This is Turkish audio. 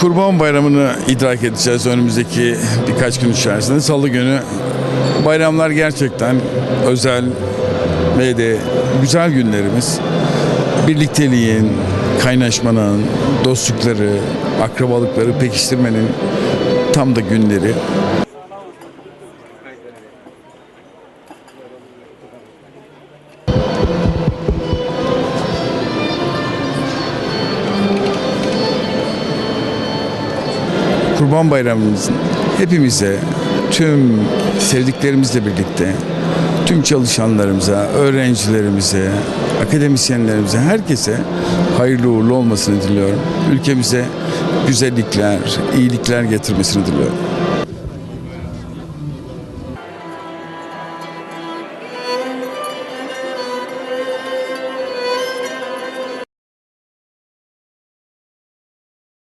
Kurban Bayramı'nı idrak edeceğiz önümüzdeki birkaç gün içerisinde. Salı günü bayramlar gerçekten özel ve de güzel günlerimiz. Birlikteliğin, kaynaşmanın, dostlukları, akrabalıkları pekiştirmenin tam da günleri. Kurban Bayramımızın hepimize, tüm sevdiklerimizle birlikte, tüm çalışanlarımıza, öğrencilerimize, akademisyenlerimize, herkese hayırlı uğurlu olmasını diliyorum. Ülkemize güzellikler, iyilikler getirmesini diliyorum.